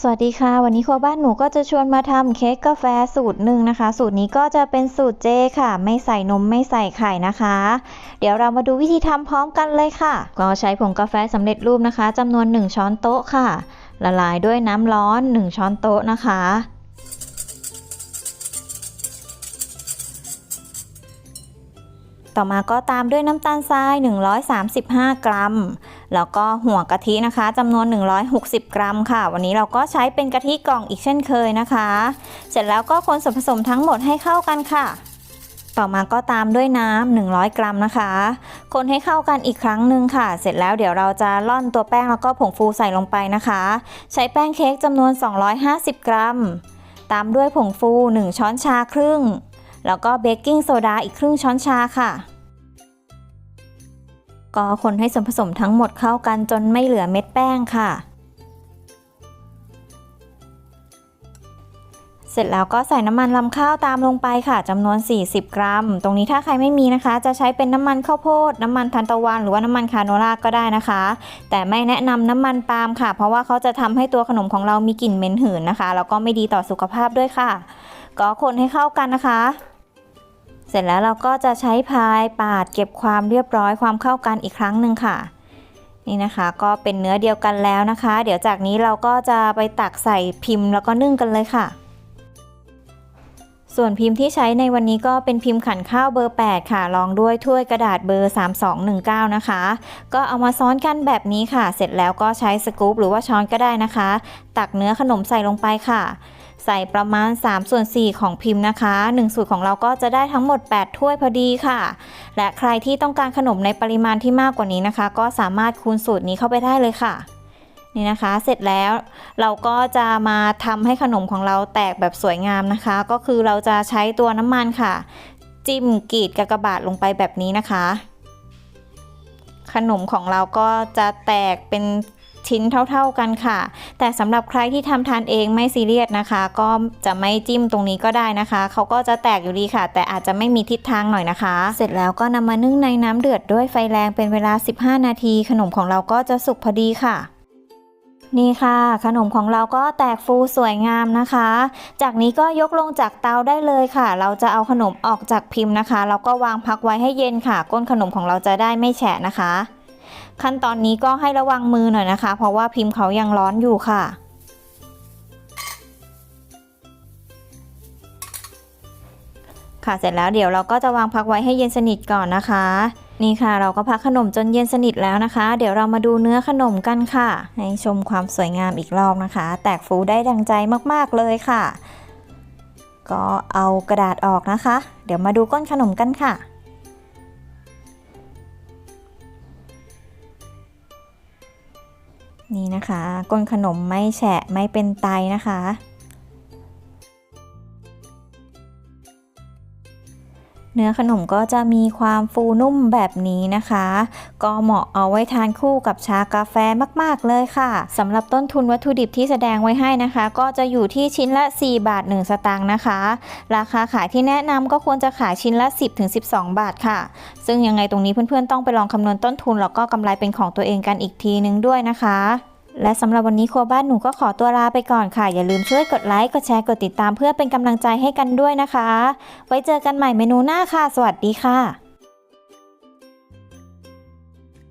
สวัสดีค่ะ วันนี้ครัวบ้านหนูก็จะชวนมาทำเค้กกาแฟสูตรหนึ่งนะคะ สูตรนี้ก็จะเป็นสูตรเจค่ะ ไม่ใส่นมไม่ใส่ไข่นะคะ เดี๋ยวเรามาดูวิธีทำพร้อมกันเลยค่ะ ก็ใช้ผงกาแฟสำเร็จรูปนะคะจำนวน 1 ช้อนโต๊ะค่ะ ละลายด้วยน้ำร้อน 1 ช้อนโต๊ะนะคะ ต่อมาก็ตามด้วยน้ำตาลทราย 135 กรัม แล้วก็หัวกะทินะคะจำนวน 160 กรัมค่ะ วันนี้เราก็ใช้เป็นกะทิกล่องอีกเช่นเคยนะคะ เสร็จแล้วก็คนส่วนผสมทั้งหมดให้เข้ากันค่ะ ต่อมาก็ตามด้วยน้ำ100 กรัมนะคะ คนให้เข้ากันอีกครั้งหนึ่งค่ะ เสร็จแล้วเดี๋ยวเราจะร่อนตัวแป้งแล้วก็ผงฟูใส่ลงไปนะคะ ใช้แป้งเค้กจำนวน 250 กรัม ตามด้วยผงฟู 1 ช้อนชาครึ่ง แล้วก็เบกกิ้งโซดาอีกครึ่งช้อนชาค่ะ ก็คนให้ส่วนผสมทั้งหมดเข้ากันจนไม่เหลือเม็ดแป้งค่ะ เสร็จแล้วก็ใส่น้ำมันลำข้าวตามลงไปค่ะจำนวน 40 กรัม ตรงนี้ถ้าใครไม่มีนะคะ จะใช้เป็นน้ำมันข้าวโพด น้ำมันทานตะวัน หรือว่าน้ำมันคาโนล่าก็ได้นะคะ แต่ไม่แนะนำน้ำมันปาล์มค่ะ เพราะว่าเขาจะทำให้ตัวขนมของเรามีกลิ่นเหม็นหืนนะคะแล้วก็ไม่ดีต่อสุขภาพด้วยค่ะ ก็คนให้เข้ากันนะคะ สร็จแล้วเราก็จะใช้พายปาดเก็บความเรียบร้อยความเข้ากันอีกครั้งหนึ่งค่ะ นี่นะคะก็เป็นเนื้อเดียวกันแล้วนะคะ เดี๋ยวจากนี้เราก็จะไปตักใส่พิมพ์แล้วก็นึ่งกันเลยค่ะ ส่วนพิมพ์ที่ใช้ในวันนี้ก็เป็นพิมพ์ขันข้าวเบอร์ 8 ค่ะรองด้วยถ้วยกระดาษเบอร์ 3219 นะคะ ก็เอามาซ้อนกันแบบนี้ค่ะ เสร็จแล้วก็ใช้สกู๊ปหรือว่าช้อนก็ได้นะคะ ตักเนื้อขนมใส่ลงไปค่ะ ใส่ประมาณ3ส่วน4ของพิมพ์นะคะ1สูตรของเราก็จะได้ทั้งหมด 8 ถ้วยพอดีค่ะ และใครที่ต้องการขนมในปริมาณที่มากกว่านี้นะคะ ก็สามารถคูณสูตรนี้เข้าไปได้เลยค่ะนี่นะคะ เสร็จแล้วเราก็จะมาทำให้ขนมของเราแตกแบบสวยงามนะคะ ก็คือเราจะใช้ตัวน้ำมันค่ะ จิ้มกรีดกากบาทลงไปแบบนี้นะคะ ขนมของเราก็จะแตกเป็นชิ้นเท่าๆกันค่ะ แต่สำหรับใครที่ทำทานเองไม่ซีเรียสนะคะ ก็จะไม่จิ้มตรงนี้ก็ได้นะคะ เขาก็จะแตกอยู่ดีค่ะ แต่อาจจะไม่มีทิศทางหน่อยนะคะ เสร็จแล้วก็นำมานึ่งในน้ำเดือดด้วยไฟแรงเป็นเวลา 15 นาที ขนมของเราก็จะสุกพอดีค่ะ นี่ค่ะขนมของเราก็แตกฟูสวยงามนะคะ จากนี้ก็ยกลงจากเตาได้เลยค่ะ เราจะเอาขนมออกจากพิมพ์นะคะแล้วก็วางพักไว้ให้เย็นค่ะ ก้นขนมของเราจะได้ไม่แฉะนะคะ ขั้นตอนนี้ก็ให้ระวังมือหน่อยนะคะ เพราะว่าพิมพ์เขายังร้อนอยู่ค่ะค่ะเสร็จแล้วเดี๋ยวเราก็จะวางพักไว้ให้เย็นสนิทก่อนนะคะ นี่ค่ะเราก็พักขนมจนเย็นสนิทแล้วนะคะ เดี๋ยวเรามาดูเนื้อขนมกันค่ะ ให้ชมความสวยงามอีกรอบนะคะ แตกฟูได้ดังใจมากๆเลยค่ะ ก็เอากระดาษออกนะคะ เดี๋ยวมาดูก้นขนมกันค่ะนี่นะคะก้นขนมไม่แฉะไม่เป็นไตนะคะ เนื้อขนมก็จะมีความฟูนุ่มแบบนี้นะคะ ก็เหมาะเอาไว้ทานคู่กับชากาแฟมาก ๆ เลยค่ะสำหรับต้นทุนวัตถุดิบที่แสดงไว้ให้นะคะ ก็จะอยู่ที่ชิ้นละ 4 บาท 1 สตางค์นะคะ ราคาขายที่แนะนำก็ควรจะขายชิ้นละ 10-12 บาทค่ะ ซึ่งยังไงตรงนี้เพื่อนๆต้องไปลองคำนวณต้นทุนแล้วก็กำไรเป็นของตัวเองกันอีกทีนึงด้วยนะคะ และสำหรับวันนี้ครัวบ้านหนูก็ขอตัวลาไปก่อนค่ะ อย่าลืมช่วยกดไลค์ กดแชร์ กดติดตามเพื่อเป็นกำลังใจให้กันด้วยนะคะ ไว้เจอกันใหม่เมนูหน้าค่ะ สวัสดีค่ะ